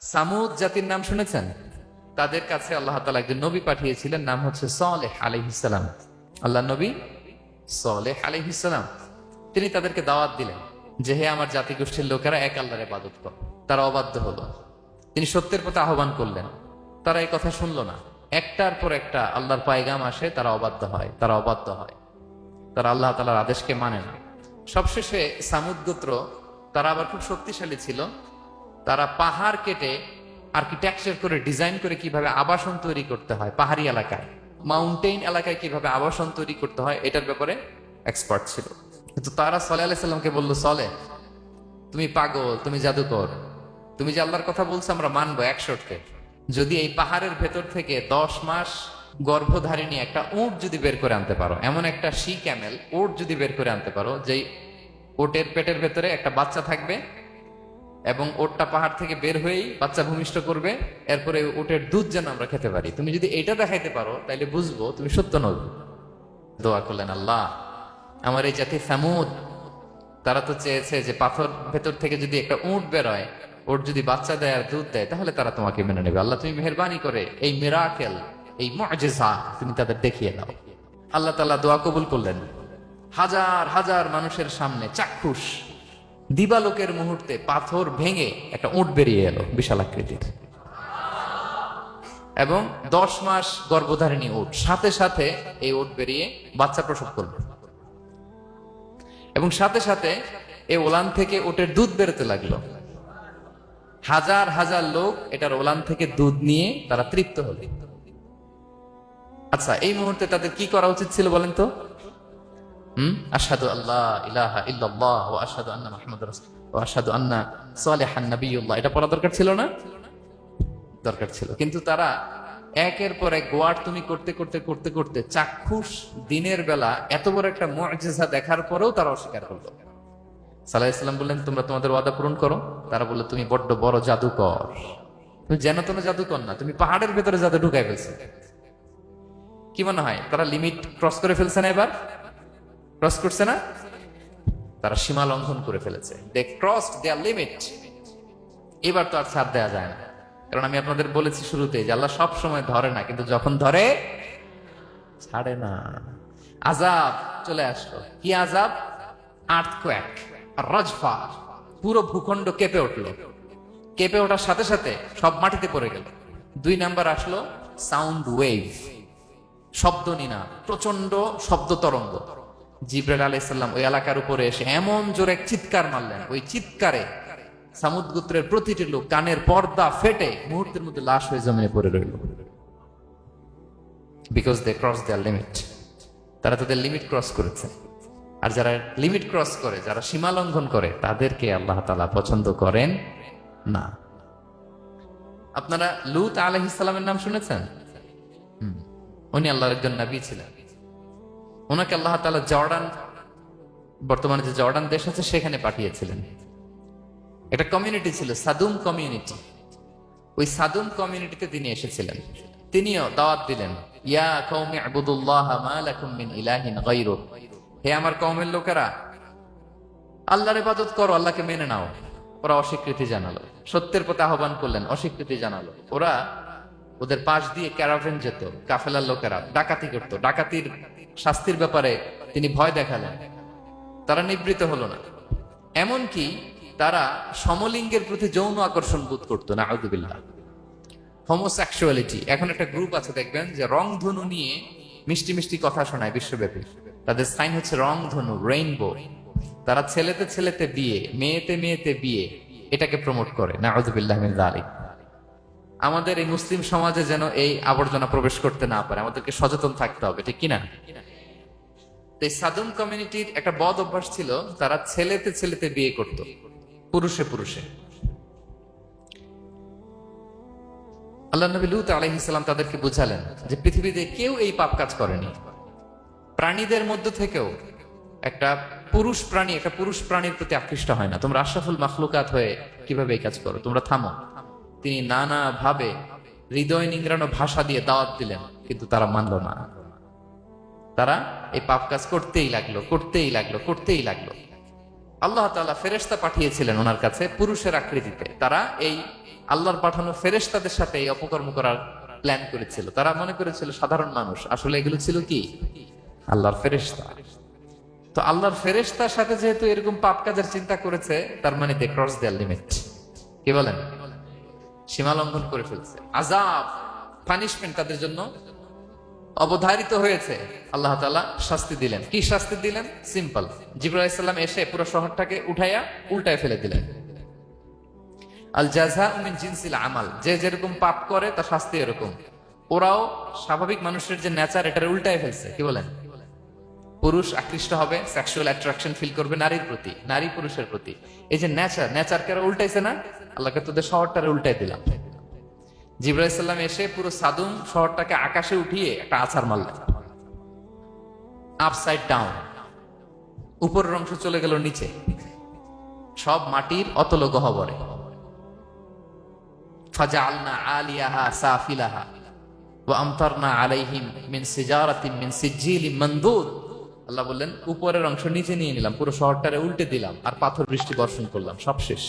সামুদ জাতির নাম শুনেছেন? তাদের কাছে আল্লাহ তালা একজন নবী পাঠিয়েছিলেন, নাম হচ্ছে সলেহ আলহিসাম আল্লাহ নবী সলেহ আলহিসাম তিনি তাদেরকে দাওয়াত দিলেন যে, হে আমার জাতিগোষ্ঠীর লোকেরা, এক আল্লাহর ইবাদত কর। তারা অবাধ্য হলো। তিনি সত্যের পথে আহ্বান করলেন। তারা এই কথা শুনলো না। একটার পর একটা আল্লাহর পায়গাম আসে, তারা অবাধ্য হয়, তারা অবাধ্য হয়। তারা আল্লাহ তালার আদেশকে মানে না। সবশেষে সামুদ গোত্র, তারা আবার খুব শক্তিশালী ছিল। তারা পাহাড় কেটে আর্কিটেকচার করে ডিজাইন করে কীভাবে আবাসন তৈরি করতে হয়, পাহাড়ি এলাকায়। মাউন্টেন এলাকায় কীভাবে আবাসন তৈরি করতে হয়, এটার ব্যাপারে এক্সপার্ট ছিল। কিন্তু তারা সলে আলাইসাল্লামকে বলল, সলে, তুমি পাগল, তুমি জাদুকর। তুমি যে আল্লাহর কথা বলছো, আমরা মানবো এক শর্তে যদি এই পাহাড়ের ভেতর থেকে দশ মাস গর্ভধারিণী একটা উট যদি বের করে আনতে পারো, এমন একটা শি ক্যামেল উট যদি বের করে আনতে পারো, যেই ওটের পেটের ভেতরে একটা বাচ্চা থাকবে এবং ওটটা পাহাড় থেকে বের হয়েই বাচ্চা ভূমিষ্ঠ করবে, এরপরে ওটের দুধ যেন আমরা খেতে পারি। তুমি যদি এটা দেখাইতে পারো, তাইলে বুঝব তুমি সত্য নবী দোয়া করলেন আল্লাহ। আমার এই জাতি সামুদ, তারা তো চেয়েছে যে পাথর ভেতর থেকে যদি একটা উট বেরোয় ওর যদি বাচ্চা দেয় আর দুধ দেয়, তাহলে তারা তোমাকে মেনে নেবে। আল্লাহ, তুমি মেহরবানি করে এই মিরাকেল, এই মজেজা তুমি তাদের দেখিয়ে দাও। আল্লাহ তাআলা দোয়া কবুল করলেন। হাজার হাজার মানুষের সামনে চাক্ষুষ। দিবালোকের মুহূর্তে পাথর ভেঙে একটা উট বেরিয়ে এলো বিশাল আকৃতির। এবং দশ মাস গর্ভধারিণী উট, সাথে সাথে এই উট বেরিয়ে বাচ্চা প্রসব করবে এবং সাথে সাথে এই ওলান থেকে উটের দুধ বেরোতে লাগল। হাজার হাজার লোক এটার ওলান থেকে দুধ নিয়ে তারা তৃপ্ত হলো। আচ্ছা এই মুহূর্তে তাদের কি করা উচিত ছিল বলেন তো? আল্লাহ ইলাহা ইল্লাল্লাহ আন্না আন্না এটা পড়া দরকার ছিল না? দরকার ছিল। কিন্তু তারা একের পর এক গোয়ার তুমি করতে করতে করতে করতে চাক্ষুষ দিনের বেলা এত বড় একটা মুআজিজা দেখার পরেও তারা অস্বীকার করল। সালাহ ইসলাম বললেন, তোমরা তোমাদের ওয়াদা পূরণ করো। তারা বলল, তুমি বড্ড বড় জাদুকর। তুমি যেন তেন জাদুকর না, তুমি পাহাড়ের ভেতরে জাদু ঢুকাই ফেলছো। কি মনে হয়? তারা লিমিট ক্রস করে ফেলছে না এবার? ক্রস করছে না? তারা সীমা লঙ্ঘন করে ফেলেছে। দে ক্রস দেয়ার লিমিট এবার তো আর ছাড় দেওয়া যায় না। কারণ আমি আপনাদের বলেছি শুরুতে যে আল্লাহ সব সময় ধরে না, কিন্তু যখন ধরে, ছাড়ে না। আজাব চলে আসলো। কি আজাব আর্থকোয়াক রজফা পুরো ভূখণ্ড কেঁপে উঠল। কেঁপে ওঠার সাথে সাথে সব মাটিতে পড়ে গেল। দুই নাম্বার আসলো সাউন্ড ওয়েভ শব্দ নিনা প্রচণ্ড শব্দ তরঙ্গ। জিব্রাইল আলাইসাল্লাম ওই এলাকার উপরে এসে এমন জোরে চিৎকার মারলেন। ওই চিৎকারে সামুদ গোত্রের প্রতিটি লোক কানের পর্দা ফেটে মুহূর্তের মধ্যে লাশ হয়ে জমিনে পড়ে রইল। Because they cross their limit তারা তাদের লিমিট ক্রস করেছে। আর যারা লিমিট ক্রস করে, যারা সীমা লঙ্ঘন করে, তাদেরকে আল্লাহ তালা পছন্দ করেন না। আপনারা লুত আলহ ইসলামের নাম শুনেছেন। উনি আল্লাহর একজন নবী ছিলেন। ওনাকে আল্লাহ তালা জর্ডান, বর্তমানে যে জর্ডান দেশ আছে, সেখানে পাঠিয়েছিলেন। একটা কমিউনিটি ছিল, সাদুম কমিউনিটি ওই সাদুম কমিউনিটিতে তিনি এসেছিলেন। তিনিও দাওয়াত দিলেন, ইয়া কওমি আবুদুল্লাহ মা লাকুম মিন ইলাহিন হে আমার কওমের লোকেরা, আল্লাহর ইবাদত করো, আল্লাহকে মেনে নাও। ওরা অস্বীকৃতি জানালো, সত্যের পথে আহ্বান করলেন, অস্বীকৃতি জানালো। ওরা ওদের পাশ দিয়ে ক্যারাভেন যেত, কাফেলার লোকেরা, ডাকাতি করতো। ডাকাতির শাস্তির ব্যাপারে তিনি ভয় দেখালেন। তারা নিবৃত হলো না। এমনকি তারা সমলিঙ্গের প্রতি যৌন আকর্ষণ বোধ করতো না আউদুবিল্লাহ হোমোসেক্সুয়ালিটি। এখন একটা গ্রুপ আছে, দেখবেন, যে রং ধনু নিয়ে মিষ্টি মিষ্টি কথা শোনায় বিশ্বব্যাপী। তাদের সাইন হচ্ছে রং ধনু রেইনবো। তারা ছেলেতে ছেলেতে বিয়ে, মেয়েতে মেয়েতে বিয়ে, এটাকে প্রমোট করে না আউদুবিল্লাহ মিন যালিক। আমাদের এই মুসলিম সমাজে যেন এই আবর্জনা প্রবেশ করতে না পারে, আমাদেরকে সচেতন থাকতে হবে, ঠিক কিনা? এই সাদুম কমিউনিটির একটা বদ অভ্যাস ছিল, তারা ছেলেতে ছেলেতে বিয়ে করত, পুরুষে পুরুষে। আল্লাহ নবী লুত আলহিসাম তাদেরকে বুঝালেন যে পৃথিবীতে কেউ এই পাপ কাজ করেনি। প্রাণীদের মধ্য থেকেও একটা পুরুষ প্রাণী, একটা পুরুষ প্রাণীর প্রতি আকৃষ্ট হয় না। তোমরা আশরাফুল মাখলুকাত হয়ে কীভাবে এই কাজ করো? তোমরা থামো। তিনি নানা ভাবে হৃদয় নিংড়ানো ভাষা দিয়ে দাওয়াত দিলেন, কিন্তু তারা মানল না। তারা এই পাপ কাজ করতেই লাগল করতেই লাগল করতেই লাগল। আল্লাহ তাআলা ফেরেশতা পাঠিয়েছিলেন ওনার কাছে পুরুষের আকৃতিতে। তারা এই আল্লাহর পাঠানো ফেরেশতাদের সাথে এই অপকর্ম করার প্ল্যান করেছিল। তারা মনে করেছিল, সাধারণ মানুষ, আসলে এগুলো ছিল কি? আল্লাহর ফেরেশতা। তো আল্লাহর ফেরেশতার সাথে যেহেতু এরকম পাপ কাজের চিন্তা করেছে, তার মানে দে ক্রস দেয়ার লিমিট কি বলেন? সীমা লঙ্ঘন করে ফেলছে। আজাব পানিশমেন্ট তাদের জন্য অবধারিত হয়েছে। আল্লাহ তাআলা শাস্তি দিলেন। কি শাস্তি দিলেন? সিম্পল জিব্রাইল এসে পুরো শহরটাকে উঠাইয়া উল্টায় ফেলে দিলেন। আল জাজা মিন জিনসিল আমাল। যে যেরকম পাপ করে, তার শাস্তি এরকম। ওরাও স্বাভাবিক মানুষের যে নেচার, এটার উল্টায় ফেলছে। কি বলেন? পুরুষ আকৃষ্ট হবে সেক্সুয়াল অ্যাট্রাকশন ফিল করবে নারীর প্রতি, নারী পুরুষের প্রতি। এই যে নেচার নেচার কে উল্টাইছে না? আল্লাহকে তোদের শহরটারে উল্টাই দিলাম। জিব্রাইল সাল্লাম এসে পুরো সাদুম শহরটাকে আকাশে উঠিয়ে একটা আছাড় মারলেন। আপসাইড ডাউন উপরের অংশ চলে গেল নিচে। সব মাটির অতল গহবরে ফাজালনা আলিয়াহা সাফিলাহা আমতারনা আলাইহিম মিন সিজারাতিন মিন সিজিলিম মানদুদ। আল্লাহ বললেন, উপরের অংশ নিচে নিয়ে নিলাম, পুরো শহরটারে উল্টে দিলাম আর পাথর বৃষ্টি বর্ষণ করলাম, সব শেষ।